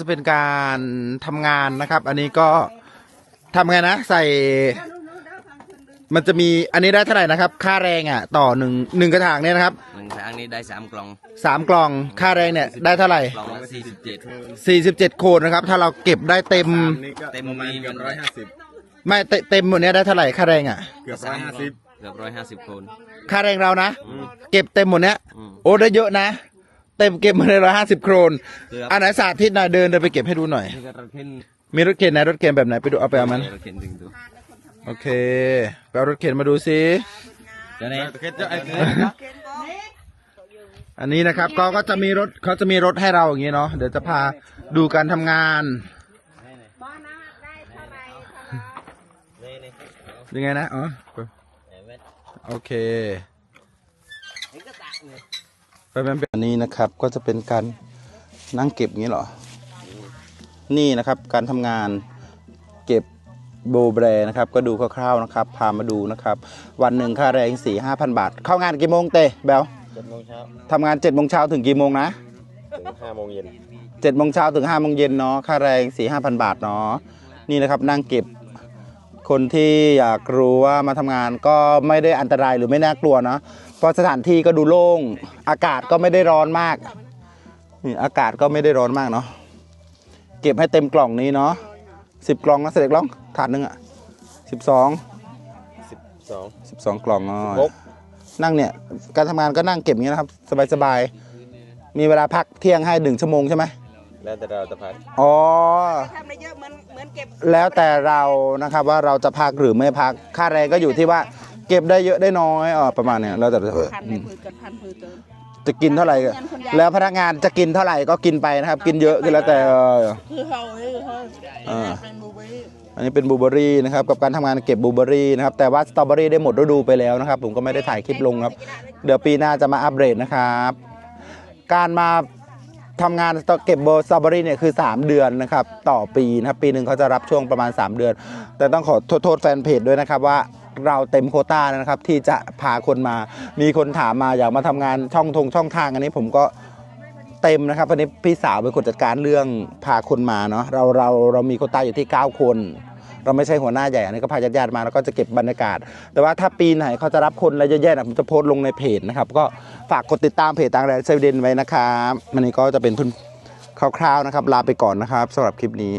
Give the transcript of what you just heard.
จะเป็นการทำงานนะครับ อันนี้ก็ทำไงนะ ใส่ มันจะมีอันนี้ได้เท่าไหร่นะครับ ค่าแรงอะ ต่อหนึ่งหนึ่งกระถางเนี่ยนะครับหนึ่งครั้งนี้ได้สามกล่องสามกล่องค่าแรงเนี่ยได้เท่าไหร่กล่องละสี่สิบเจ็ดสี่สิบเจ็ดโคนนะครับ ถ้าเราเก็บได้เต็ม นี่ก็เต็มประมาณมีเกือบร้อยห้าสิบไม่เตเต็มหมดเนี้ยได้เท่าไหร่ค่าแรงอะ เกือบร้อยห้าสิบเกือบร้อยห้าสิบคน ค่าแรงเรานะ เก็บเต็มหมดเนี้ย อืม โอ้ได้เยอะนะ เต็มเก็บมาเลยร้อยห้าสิบโครนเกือบอันไหนสาธิตหน่อยเดินเดินไปเก็บให้ดูหน่อย นี่ก็รถเข็นมีรถเข็นไหนรถเข็นแบบไหนไปดูเอาไปเอามัน รถเข็นถึงตัวโอเคไปเอารถเข็นมาดูซิเจ้าไหนเคสเจ้าไอ้เคสอันนี้นะครับก็ก็จะมีรถเขาจะมีรถให้เราอย่างนี้เนาะเดี๋ยวจะพาดูการทำงานนี่นี่ยังไงนะอ๋อโอเคไปเป็ นอันนี้นะครับก็จะเป็นการนั่งเก็บอย่างนี้เหรอ นี่นะครับการทำงานเก็บโบแบรนะครับ ก็ดูคร่าวๆนะครับ พามาดูนะครับ วันหนึ่งค่าแรงสี่ห้าพันบาท เข้างานกี่โมงเตะแบลเจ็ดโมงเช้าทำงานเจ็ดโมงเช้าถึงกี่โมงนะ ถึงห้าโมงเย็นเจ็ดโมงเช้าถึงห้าโมงเย็นเนาะค่าแรงสี่ห้าพันบาทเนาะนี่นะครับนั่งเก็บ คนที่อยากรู้ว่ามาทำงานก็ไม่ได้อันตรายหรือไม่น่ากลัวเนาะเพราะสถานที่ก็ดูโล่ง อากาศก็ไม่ได้ร้อนมากนี่อากาศก็ไม่ได้ร้อนมากเนาะเก็บให้เต็มกล่องนี้เนาะสิบกล่องนะเสด็จกล่องถาดหนึ่งอะสิบสองสิบสองสิบสองกล่องเนาะครบนั่งเนี่ยการทำงานก็นั่งเก็บอย่างนี้นะครับ สบายๆมีเวลาพักเที่ยงให้หนึ่งชั่วโมงใช่ไหม แล้วแต่เราจะพักอ๋อ ทำได้เยอะเหมือนเหมือนเก็บแล้วแต่เรานะครับว่าเราจะพักหรือไม่พัก ค่าแรงก็อยู่ที่ว่า เก็บได้เยอะได้น้อยอ๋อประมาณเนี้ยแล้วแต่พันในพือกันพันพือเกินจะกินเท่าไหร่ก็แล้วพนักงานจะกินเท่าไหร่ก็กินไปนะครับ กินเยอะก็แล้วแต่เออ คือเฮาเฮ้ยเฮ้ยอ่า เป็นบูเบอรี่อันนี้เป็นบลูเบอรี่นะครับกับการทำงานเก็บบลูเบอรี่นะครับแต่ว่าสตรอเบอรี่ได้หมดฤดูไปแล้วนะครับ ผมก็ไม่ได้ถ่ายคลิปลงครับ เดี๋ยวปีหน้าจะมาอัปเดตนะครับ การมา ทำงานเก็บสตรอเบอรี่เนี่ยคือ 3 เดือนนะครับต่อปีนะครับปีหนึ่งเขาจะรับช่วงประมาณ 3 เดือน แต่ต้องขอโทษโทษแฟนเพจด้วยนะครับว่าเราเต็มโคต้านะครับที่จะพาคนมา มีคนถามมาอยากมาทำงานช่องทงช่องทางอันนี้ผมก็เต็มนะครับอันนี้พี่สาวเป็นคนจัดการเรื่องพาคนมาเนาะเราเราเรามีโคต้าอยู่ที่ 9 คน เราไม่ใช่หัวหน้าใหญ่อันนี้ก็พาญาติๆมาแล้วก็จะเก็บบรรยากาศ แต่ว่าถ้าปีไหนเขาจะรับคนอะไรเยอะๆนะผมจะโพสต์ลงในเพจนะครับ ก็ฝากกดติดตามเพจต่างแดนเซเดนไว้นะครับมันนี้ก็จะเป็นทุนคร่าวๆนะครับ ลาไปก่อนนะครับสำหรับคลิปนี้